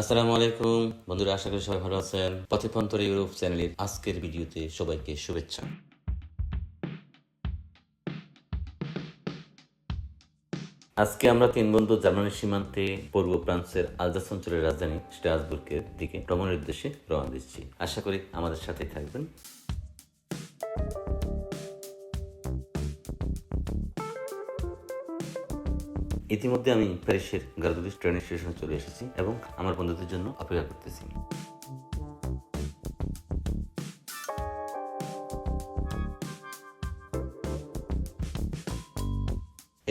আসসালামু আলাইকুম। বন্ধুরা, আশা করি সবাই ভালো আছেন। পথেপন্তর ইউরোপ চ্যানেলের আজকের ভিডিওতে সবাইকে শুভেচ্ছা। আজকে আমরা তিন বন্ধু জার্মানির সীমান্তে পূর্ব ফ্রান্সের আলজাস অঞ্চলের রাজধানী স্ট্রাসবুর্গের দিকে ভ্রমণের উদ্দেশ্যে রওনা দিচ্ছি। আশা করি আমাদের সাথেই থাকবেন। ইতিমধ্যে আমি প্যারিসের গার্গুলিস ট্রেনের স্টেশনে চলে এসেছি এবং আমার বন্ধুদের জন্য অপেক্ষা করতেছি।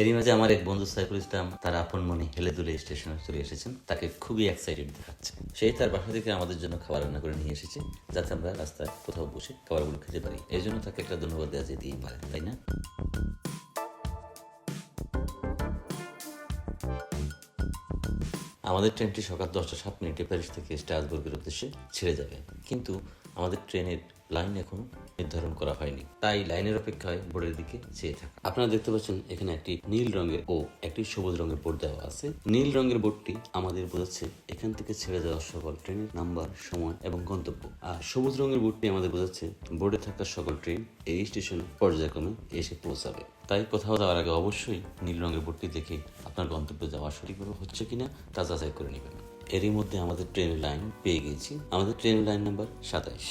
এরই মাঝে আমার এক বন্ধু সাইফুল ইসলাম তার আপন মনে হেলে দুলে স্টেশনে চলে এসেছেন। তাকে খুবই এক্সাইটেড দেখাচ্ছে। সেই তার বাসা থেকে আমাদের জন্য খাবার রান্না করে নিয়ে এসেছে, যাতে আমরা রাস্তায় কোথাও বসে খাবারগুলো খেতে পারি। এই জন্য তাকে একটা ধন্যবাদ দেওয়া যেতেই পারে, তাই না? আমাদের ট্রেনটি সকাল দশটা সাত মিনিটে প্যারিস থেকে স্ট্রাসবুর্গের উদ্দেশ্যে ছেড়ে যাবে। কিন্তু আমাদের ট্রেনের লাইন এখনও নির্ধারণ করা হয়নি। তাই লাইনের অপেক্ষায় বোর্ডের দিকে চেয়ে থাকা আপনারা দেখতে পাচ্ছেন এখানে একটি নীল রঙের ও একটি সবুজ রঙের বোর্ড দেওয়া আছে। নীল রঙের বোর্ডটি আমাদের বোঝাচ্ছে এখান থেকে ছেড়ে যাওয়া সকল ট্রেনের নাম্বার, সময় এবং গন্তব্য। আর সবুজ রঙের বোর্ডটি আমাদের বোঝাচ্ছে বোর্ডে থাকা সকল ট্রেন এই স্টেশনে পর্যায়ক্রমে এসে পৌঁছাবে। তাই কোথাও যাওয়ার আগে অবশ্যই নীল রঙের বোর্ডটি দেখে আপনার গন্তব্যে যাওয়া সঠিকভাবে হচ্ছে কিনা তা যাচাই করে নেবেন। এরই মধ্যে আমাদের ট্রেনের লাইন পেয়ে গেছি আমাদের ট্রেনের লাইন নাম্বার সাতাইশ।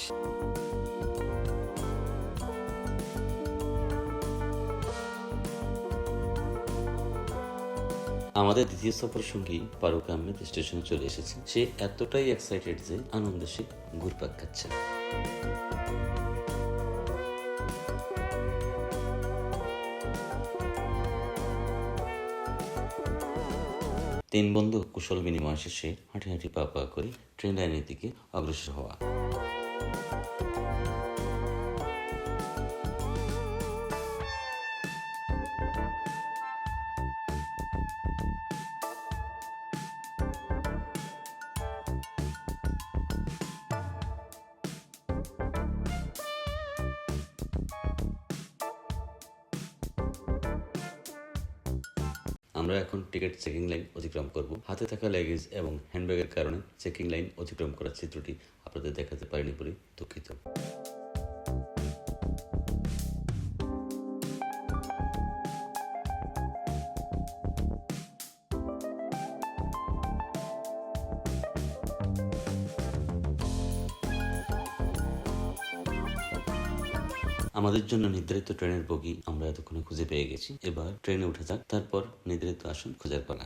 আমাদের দ্বিতীয় সফর সঙ্গী ফারুক আহমেদ স্টেশনে চলে এসেছে সে এতটাই এক্সাইটেড যে আনন্দে সে ঘুরপাক খাচ্ছে। তিন বন্ধু কুশল বিনিময় শেষে হাঁটি হাঁটি পা পা করে ট্রেন লাইনের দিকে অগ্রসর হওয়া। আমরা এখন টিকিট চেকিং লাইন অতিক্রম করব। হাতে থাকা লেগেজ এবং হ্যান্ডব্যাগের কারণে চেকিং লাইন অতিক্রম করার চিত্রটি আপনাদের দেখাতে পারিনি বলে দুঃখিত। আমাদের জন্য নির্ধারিত ট্রেনের বগি আমরা এতক্ষণে খুঁজে পেয়ে গেছি। এবার ট্রেনে উঠে যাক, তারপর নির্ধারিত আসন খোঁজার পালা।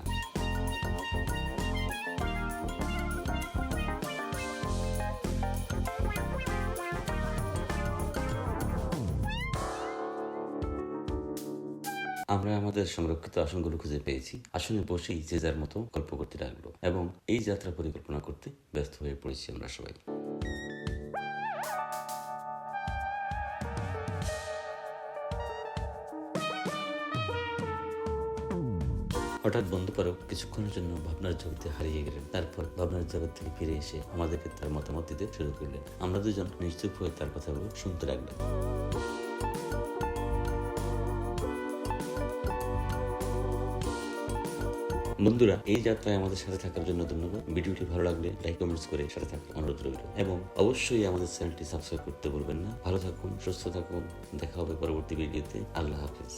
আমরা আমাদের সংরক্ষিত আসনগুলো খুঁজে পেয়েছি। আসনে বসেই যে যার মতো গল্প করতে লাগল এবং এই যাত্রা পরিকল্পনা করতে ব্যস্ত হয়ে পড়েছি আমরা সবাই। হঠাৎ বন্ধু পারো কিছুক্ষণের জন্য ভাবনার জগতে হারিয়ে গেলেন। তারপর ভাবনার জগৎ থেকে ফিরে এসে আমাদেরকে তার মতামত দিতে শুরু করলেন। আমরা দুজন নিশ্চুপ হয়ে তার কথাগুলো শুনতে লাগলাম বন্ধুরা, এই যাত্রায় আমাদের সাথে থাকার জন্য ধন্যবাদ। ভিডিওটি ভালো লাগলে লাইক, কমেন্টস করে সাথে থাকতে অনুরোধ রইল। এবং অবশ্যই আমাদের চ্যানেলটি সাবস্ক্রাইব করতে ভুলবেন না। ভালো থাকুন, সুস্থ থাকুন। দেখা হবে পরবর্তী ভিডিওতে। আল্লাহ হাফিজ।